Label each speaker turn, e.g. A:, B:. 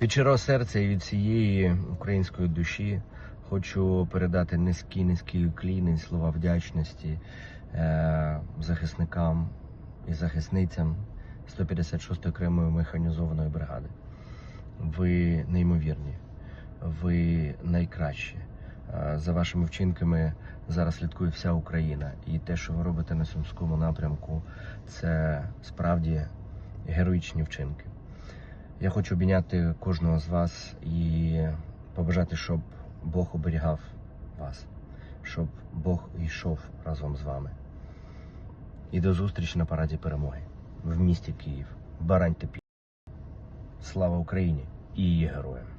A: Від щирого серця і від цієї української душі хочу передати низький низький уклін слова вдячності е, захисникам і захисницям 156-ї окремої механізованої бригади. Ви неймовірні, ви найкращі. Е, За вашими вчинками зараз слідкує вся Україна. І те, що ви робите на Сумському напрямку, це справді героїчні вчинки. Я хочу обійняти кожного з вас і побажати, щоб Бог оберігав вас, щоб Бог йшов разом з вами. І до зустрічі на параді перемоги в місті Київ. Бараньте пі. Слава Україні і її героям!